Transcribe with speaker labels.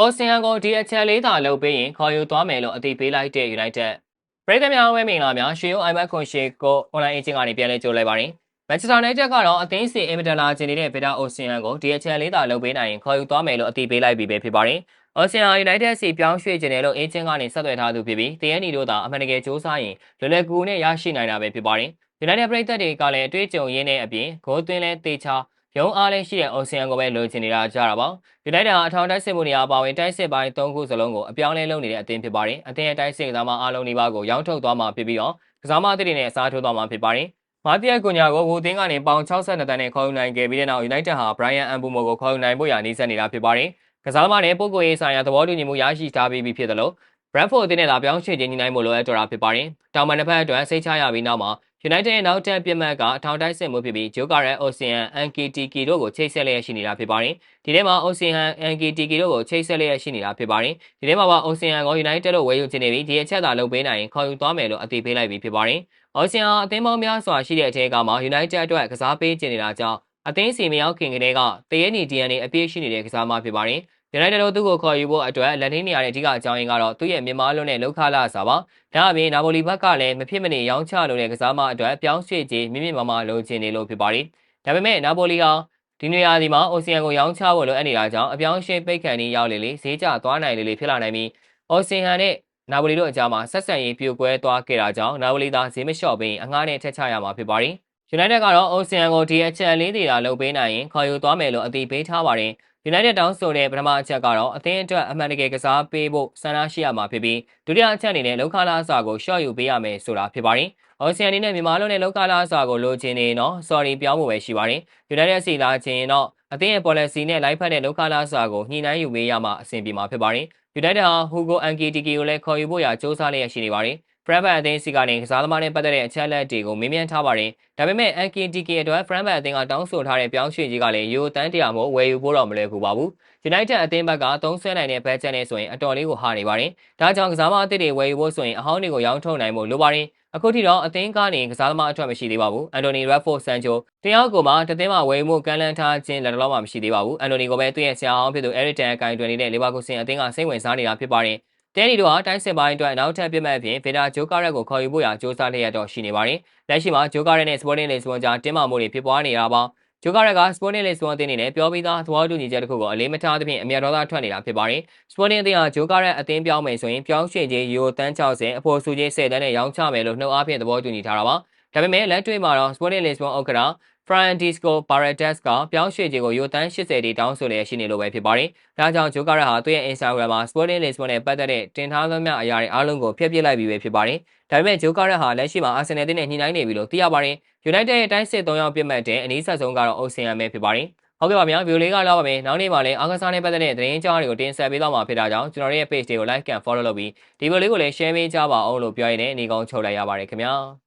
Speaker 1: အော်စင်ဟန်ကိုဒီအချက်လေးသာလုပ်ပေးရင်ခေါ်ယူသွားမယ်လို့အသိပေးလိုက်တဲ့ United ပရိသတ်များဝဲမင်္ဂလာများရွှေရုံ iMac ခွန်ရှေကို online agent ကနေပြန်လဲကြိုလိုက်ပါရင် Manchester United ကတော့အသင်းစီအင်မတန်လာခြင်းနေတဲ့ဗီတာအိုစင်ဟန်ကိုဒီအချက်လေးသာလုပ်ပေးနိုင်ရင်ခေါ်ယူသွားမယ်လို့အသိပေးလိုက်ပြီးပဲဖြစ်ပါတယ်။အော်စင်ဟန် United စီပြောင်းရွှေ့ခြင်းတယ်လို့ agent ကနေဆက်သွယ်ထားသူဖြစ်ပြီးတရန်နီတို့သာအမှန်တကယ်စ조사ရင်လွယ်လွယ်ကူကူနဲ့ရရှိနိုင်တာပဲဖြစ်ပါတယ်။ United ပရိသတ်တွေကလည်းအတွေ့အကြုံရင်းနဲ့အပြင်ဂိုးသွင်းလဲတေချာ ရုံအားလည်းရှိတဲ့အော်ဆီယန်ကိုပဲလိုချင်နေတာကြတာပါ။ United ဟာအထောင်တိုက်စစ်မှုနေရာပါဝင်တိုက်စစ်ပိုင်း၃ခုစလုံးကိုအပြောင်းလဲလုပ်နေတဲ့အသင်းဖြစ်ပါတယ်။အသင်းရဲ့တိုက်စစ်ကစားမအားလုံးဒီပါကိုရောင်းထုတ်သွားမှာဖြစ်ပြီးတော့ကစားမအသစ်တွေနဲ့အစားထိုးသွားမှာဖြစ်ပါတယ်။မာတီယက်ကွန်ညာကိုဝူသင်းကနေပေါင်62တန်းနဲ့ခေါ်ယူနိုင်ခဲ့ပြီးတဲ့နောက် United ဟာ Brian Ambumo ကိုခေါ်ယူနိုင်ဖို့ရာနှီးစပ်နေတာဖြစ်ပါတယ်။ကစားမနဲ့ပုဂ္ဂိုလ်ရေးဆိုင်ရာသဘောတူညီမှုရရှိထားပြီးဖြစ်တယ်လို့ Brentford အသင်းနဲ့သာပြောင်းရွှေ့ခြင်းညီနိုင်မှုလိုအပ်တော်တာဖြစ်ပါတယ်။တောင်ပန်တစ်ဖက်အတွက်စိတ်ချရပြီးနောက်မှာ United ရဲ့နောက်ထပ်ပြစ်မှတ်ကအထောင်တိုက်စစ်မှုဖြစ်ပြီး Jokeran Ocean NKTK တို့ကိုချိတ်ဆက်လျက်ရှိနေတာဖြစ်ပါတယ်။ဒီထဲမှာ Ocean NKTK တို့ကိုချိတ်ဆက်လျက်ရှိနေတာဖြစ်ပါတယ်။ဒီထဲမှာပါ Ocean ကို United တို့ဝယ်ယူခြင်းနေပြီးဒီအချက်သာလုပ်ပေးနိုင်ရင်ခေါ်ယူသွားမယ်လို့အသိပေးလိုက်ပြီးဖြစ်ပါတယ်။ Ocean အသင်းပေါင်းများစွာရှိတဲ့အထက်ကမှာ United အတွက်ကစားပေးခြင်းနေတာကြောင့်အသင်းစီမရောက်ခင်ကတည်းကတရဲနီ DNA အပြည့်ရှိနေတဲ့ကစားမဖြစ်ပါတယ်။ United တို့သူ့ကိုခေါ်ယူဖို့အတွက်လက်ထင်းနေရတဲ့အဓိကအကြောင်းရင်းကတော့သူ့ရဲ့မြန်မာလွန်းတဲ့လောက်ခလာစာပါ။ဒါအပြင်နာပိုလီဘက်ကလည်းမဖြစ်မနေရောင်းချလိုတဲ့ကစားမအတွက်ပြောင်းရွှေ့ခြင်းမြင့်မြင့်မားမားလိုချင်နေလို့ဖြစ်ပါတယ်။ဒါပေမဲ့နာပိုလီဟာဒီနေရာဒီမှာအိုဆီယန်ကိုရောင်းချဖို့လိုအပ်နေတာကြောင့်အပြောင်းအရွှေ့ပိတ်ခံနေရောက်လေလေဈေးကျသွားနိုင်လေလေဖြစ်လာနိုင်ပြီးအိုဆီယန်နဲ့နာပိုလီတို့အကြားမှာဆက်ဆံရေးပြိုကွဲသွားခဲ့တာကြောင့်နာပိုလီသာဈေးမလျှော့ပြီးအငှားနဲ့ထက်ချရမှာဖြစ်ပါတယ်။ United ကတော့အိုဆီယန်ကိုဒီအချက်လေးတွေသာလုပ်ပေးနိုင်ရင်ခေါ်ယူသွားမယ်လို့အသိပေးထားပါတယ်။ United တောင်းဆိုတဲ့ပထမအချက်ကတော့အသင်းအတွက်အမှန်တကယ်ကစားပေးဖို့ဆန္ဒရှိရမှာဖြစ်ပြီးဒုတိယအချက်အနေနဲ့လောက်ခလာအစာကိုရှော့ယူပေးရမယ်ဆိုတာဖြစ်ပါတယ်။အော်ဆီယန်အနေနဲ့မြန်မာလုံးနဲ့လောက်ခလာအစာကိုလိုချင်နေတော့ sorry ပြောင်းဖို့ပဲရှိပါတယ်။ United စီလာချင်တော့အသင်းရဲ့ policy နဲ့လိုက်ဖက်တဲ့လောက်ခလာအစာကိုညှိနှိုင်းယူပေးရမှာအဆင်ပြေမှာဖြစ်ပါတယ်။ United ဟာ Hugo NKTK ကိုလည်းခေါ်ယူဖို့ရာစ조사လျက်ရှိနေပါတယ်။ Frankfurt အသင်းစီကနေကစားသမားနဲ့ပတ်သက်တဲ့အချက်အလက်တွေကိုမေးမြန်းထားပါတယ်။ဒါပေမဲ့ NKTK အတွက် Frankfurt အသင်းကတောင်းဆိုထားတဲ့ပြောင်းရွှေ့ကြီးကလည်းယူတန်းတရာမို့ဝယ်ယူဖို့တော့မလွယ်ကူပါဘူး။ United အသင်းဘက်ကသုံးဆွဲနိုင်တဲ့ဘတ်ဂျက်နဲ့ဆိုရင်အတော်လေးကိုဟာနေပါတယ်။ဒါကြောင့်ကစားမအသစ်တွေဝယ်ယူဖို့ဆိုရင်အဟောင်းတွေကိုရောင်းထုတ်နိုင်ဖို့လိုပါတယ်။အခုထိတော့အသင်းကနေကစားသမားအထွက်မရှိသေးပါဘူး။အန်တိုနီရက်ဖို့ဆန်ချိုတရားကိုမှတသင်းမှာဝယ်ယူမှုကမ်းလှမ်းထားခြင်းလက်တော်မှမရှိသေးပါဘူး။အန်တိုနီကိုပဲသူ့ရဲ့ဆရာအောင်ဖြစ်သူအဲရစ်တန်အကင်တွင်နေတဲ့လီဗာပူးဆင်အသင်းကစိတ်ဝင်စားနေတာဖြစ်ပါတယ်။ တဲနီတို့ဟာတိုင်းစစ်ပိုင်းအတွက်နောက်ထပ်ပြစ်မှတ်အဖြစ်ဗီတာဂျိုကာရက်ကိုခေါ်ယူဖို့ရာစ조사လျက်တော့ရှိနေပါတယ်။လက်ရှိမှာဂျိုကာရက်နဲ့စပေါ်တင်းလစ်စပွန်ကြားတင်းမာမှုတွေဖြစ်ပွားနေတာပါ။ဂျိုကာရက်ကစပိုတင်းလစ်စပွန်အသင်းအနေနဲ့ပြောပြီးသားသဘောတူညီချက်တစ်ခုကိုအလေးမထားသဖြင့်အမျက်ဒေါသထွက်နေတာဖြစ်ပါတယ်။စပိုတင်းအသင်းဟာဂျိုကာရက်အသင်းပြောင်းမယ်ဆိုရင်ပြောင်းရွှေ့ခြင်းယူတန်း60အဖို့စုကြီး10တန်းနဲ့ရောင်းချမယ်လို့နှုတ်အားဖြင့်သဘောတူညီထားတာပါ။ဒါပေမဲ့လက်တွေ့မှာတော့စပိုတင်းလစ်စပွန်ဥက္ကဋ္ဌ Francisco Paredes ကပြောင်းရွှေ့ခြင်းကိုယူတန်း80တီတောင်းဆိုလျက်ရှိနေလို့ပဲဖြစ်ပါတယ်။ဒါကြောင့်ဂျိုကာရက်ဟာသူ့ရဲ့ Instagram မှာ Sporting Lisbon နဲ့ပတ်သက်တဲ့တင်ထားသမျှအရာတွေအားလုံးကိုဖျက်ပစ်လိုက်ပြီးပဲဖြစ်ပါတယ်။ဒါပေမဲ့ဂျိုကာရက်ဟာလက်ရှိမှာအာဆင်နယ်အသင်းနဲ့ညှိနှိုင်းနေပြီလို့သိရပါတယ်။ United ရဲ့တိုင်းစစ်၃ယောက်ပြစ်မှတ်တဲ့အနည်းဆက်ဆုံးကတော့အိုဆင်ယန်ပဲဖြစ်ပါတယ်။ဟုတ်ကဲ့ပါဗျာဗီဒီယိုလေးကတော့ပါမယ်။နောက်နေ့မှာလည်းအားကစားနဲ့ပတ်သက်တဲ့သတင်းကြောင်းတွေကိုတင်ဆက်ပေးသွားမှာဖြစ်တာကြောင့်ကျွန်တော်တို့ရဲ့ page တွေကို like and follow လုပ်ပြီးဒီဗီဒီယိုလေးကိုလည်း share ပေးကြပါအောင်လို့ပြောရင်းနဲ့အနေကောင်းချုပ်လိုက်ရပါတယ်ခင်ဗျာ။